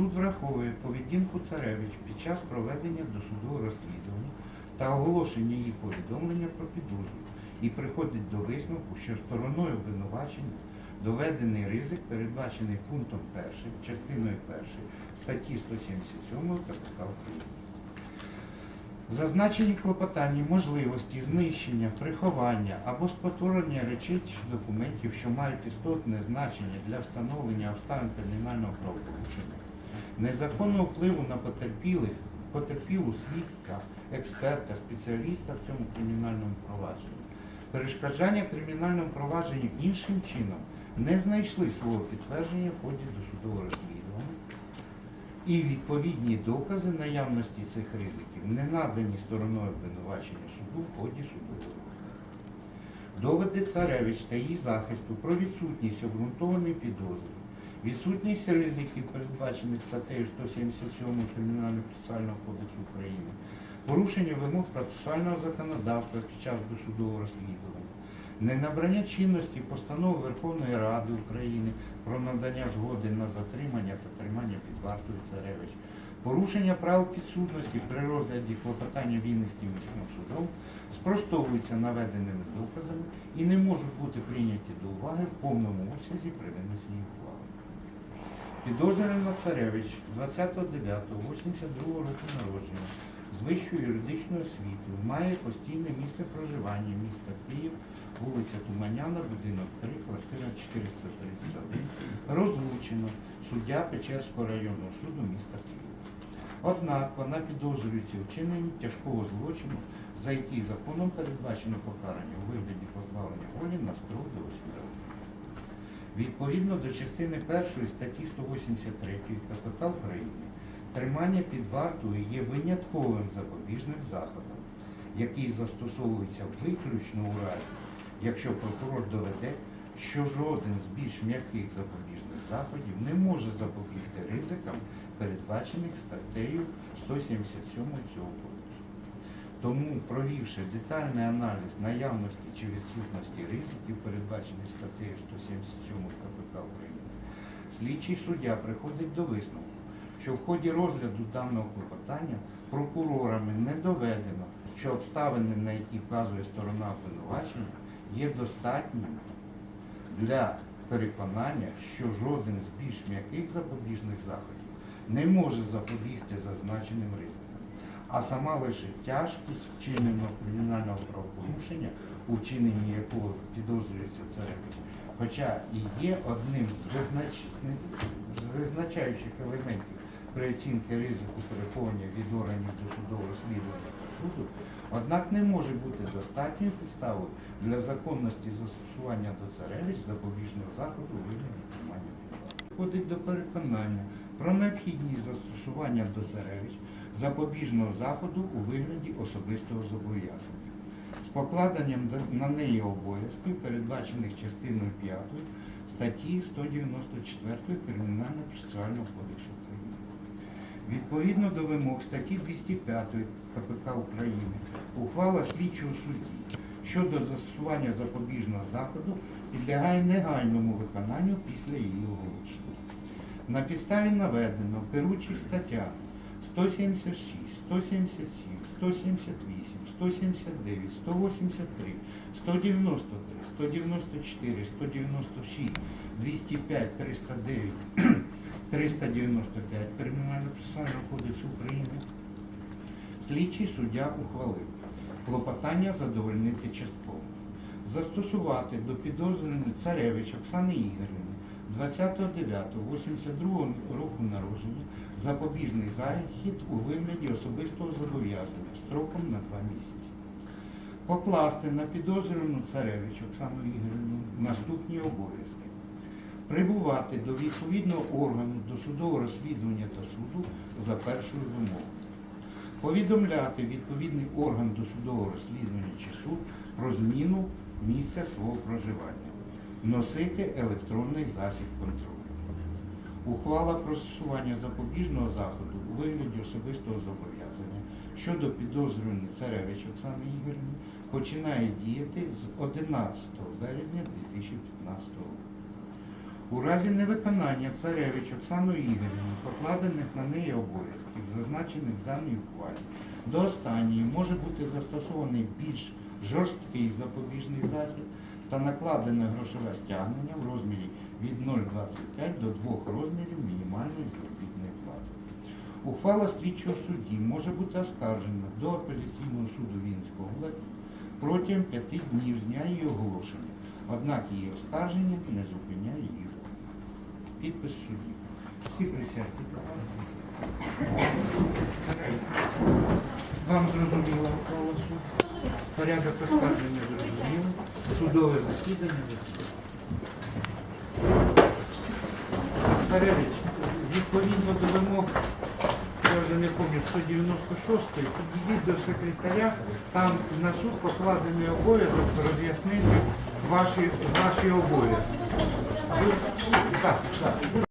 суд враховує поведінку царевич під час проведення досудового розслідування та оголошення її повідомлення про підозру і приходить до висновку, що стороною обвинувачення доведений ризик, передбачений пунктом 1, частиною 1 статті 177 КПК України. Зазначені клопотання можливості знищення, приховання або спотворення речей чи документів, що мають істотне значення для встановлення обставин кримінального правопорушення, незаконного впливу на потерпілих, потерпілу свідка, експерта, спеціаліста в цьому кримінальному провадженні, перешкоджання кримінальному провадженню іншим чином не знайшли свого підтвердження в ході досудового розслідування і відповідні докази наявності цих ризиків не надані стороною обвинувачення суду в ході судового. Доводи царевич та її захисту про відсутність обґрунтованої підозри, відсутність ризиків, передбачених статтею 177 Кримінального процесуального кодексу України, порушення вимог процесуального законодавства під час досудового розслідування, ненабрання чинності постанови Верховної Ради України про надання згоди на затримання та тримання під вартою царевич, порушення правил підсудності при розгляді клопотання Вінницьким міським судом спростовуються наведеними доказами і не можуть бути прийняті до уваги в повному обсязі при винесенні ухвали. Підозрювана царевич 29.82 року народження з вищою юридичною освітою має постійне місце проживання міста Київ, вулиця Туманяна, будинок 3, квартира 431, розлучено суддя Печерського районного суду міста Києва. Однак вона підозрюється вчиненні тяжкого злочину, за який законом передбачено покарання у вигляді позбавлення волі на строк до 8 років. Відповідно до частини 1 статті 183 КПК України, тримання під вартою є винятковим запобіжним заходом, який застосовується виключно у разі, якщо прокурор доведе, що жоден з більш м'яких запобіжних заходів не може запобігти ризикам, передбачених статтею 177 цього кодексу. Тому, провівши детальний аналіз наявності чи відсутності ризиків, передбачених статтею 177 КПК України, слідчий суддя приходить до висновку, що в ході розгляду даного клопотання прокурорами не доведено, що обставини, на які вказує сторона обвинувачення, є достатніми для переконання, що жоден з більш м'яких запобіжних заходів не може запобігти зазначеним ризикам, а сама лише тяжкість вчиненого кримінального правопорушення, у вчиненні якого підозрюється царевич, хоча і є одним з визначаючих елементів при оцінці ризику переховування від органів досудового розслідування та суду, однак не може бути достатньою підставою для законності застосування до царевич запобіжного заходу вигляді тримання. Входить до переконання про необхідність застосування до царевич запобіжного заходу у вигляді особистого зобов'язання з покладенням на неї обов'язків, передбачених частиною 5 статті 194 Кримінального процесуального кодексу України. Відповідно до вимог статті 205 КПК України, ухвала слідчого судді щодо застосування запобіжного заходу підлягає негайному виконанню після її оголошення. На підставі наведено керуючі стаття 176, 177, 178, 179, 183, 193, 194, 196, 205, 309, 395 Кримінального процесуального кодексу України слідчий суддя ухвалив клопотання задовольнити частково. Застосувати до підозрюваної царевич Оксани Ігорівни 29.82 року народження запобіжний захід у вигляді особистого зобов'язання строком на два місяці. Покласти на підозрювану царевич Оксану Ігорівну наступні обов'язки. Прибувати до відповідного органу досудового розслідування та суду за першою вимогою повідомляти відповідний орган досудового розслідування чи суд про зміну місця свого проживання, носити електронний засіб контролю. Ухвала про застосування запобіжного заходу у вигляді особистого зобов'язання щодо підозрюваної царевич Оксани Ігорівни починає діяти з 11 березня 2015 року. У разі невиконання царевич Оксаною Ігорівною покладених на неї обов'язків, зазначених в даній ухвалі, до останньої може бути застосований більш жорсткий запобіжний захід та накладене грошове стягнення в розмірі від 0,25 до 2 розмірів мінімальної заробітної плати. Ухвала слідчого судді може бути оскаржена до апеляційного суду Вінської області протягом п'яти днів з дня її оголошення. Однак її оскарження не зупиняє її. Підпис судді. Всі присядьте. Вам зрозуміло ухвала суду? Порядок оскарження зрозуміло. Судове засідання закінчено. Відповідно до вимог, я вже не пам'ятаю, 196-й, підійдіть до секретаря, там на суд покладений обов'язок роз'яснити ваші, ваші обов'язки. Так, так.